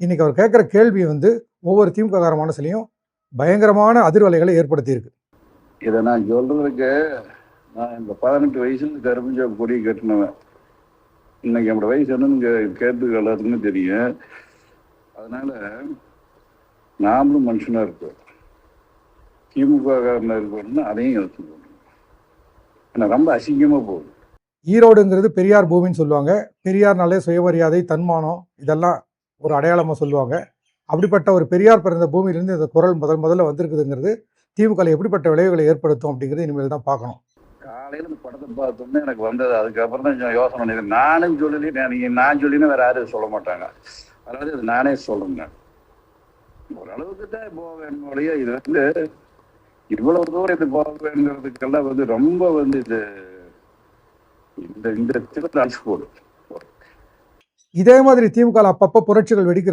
இன்னைக்கு அவர் கேட்குற கேள்வி வந்து ஒவ்வொரு திமுக மனசுலையும் பயங்கரமான அதிர்வலைகளை ஏற்படுத்தியிருக்கு. இதை நான் சொல்றதுக்கு நான் இந்த பதினெட்டு வயசுல கரும்பு கொடி கட்டினவன். இன்னைக்கு என்னோட வயசு என்னன்னு கேட்டு எல்லாத்துக்குமே தெரியும். அதனால நாமளும் மனுஷனா இருக்கோம் திமுக இருக்கணும்னு அதையும் எடுத்துக்கணும் ஏன்னா ரொம்ப அசிங்கமா போகுது. ஈரோடுங்கிறது பெரியார் பூமின்னு சொல்லுவாங்க. பெரியார்னாலே சுயமரியாதை தன்மானம் இதெல்லாம் ஒரு அடையாளமாக சொல்லுவாங்க. அப்படிப்பட்ட ஒரு பெரியார் பிறந்த பூமியிலிருந்து இந்த குரல் முதல் முதல்ல வந்திருக்குதுங்கிறது திமுக எப்படிப்பட்ட விளைவுகளை ஏற்படுத்தும் அப்படிங்கிறது இனிமேல் தான் பார்க்கணும். காலையில இந்த படத்தை பார்த்தோம்னா எனக்கு வந்தது அதுக்கப்புறம் தான் கொஞ்சம் யோசனை பண்ணி நானும் சொல்லி நான் சொல்லினா வேற யாரும் சொல்ல மாட்டாங்க. அதாவது அது நானே சொல்லுங்க ஓரளவுக்கு தான் போக வேணுமோடைய இது வந்து இவ்வளவு தூரம் இது போக வேணுங்கிறதுக்கெல்லாம் வந்து ரொம்ப வந்து இது இந்த இந்த திருத்த அழிச்சு போடும் இதே மாதிரி திமுக அப்பப்போ புரட்சிகள் வெடிக்கிறது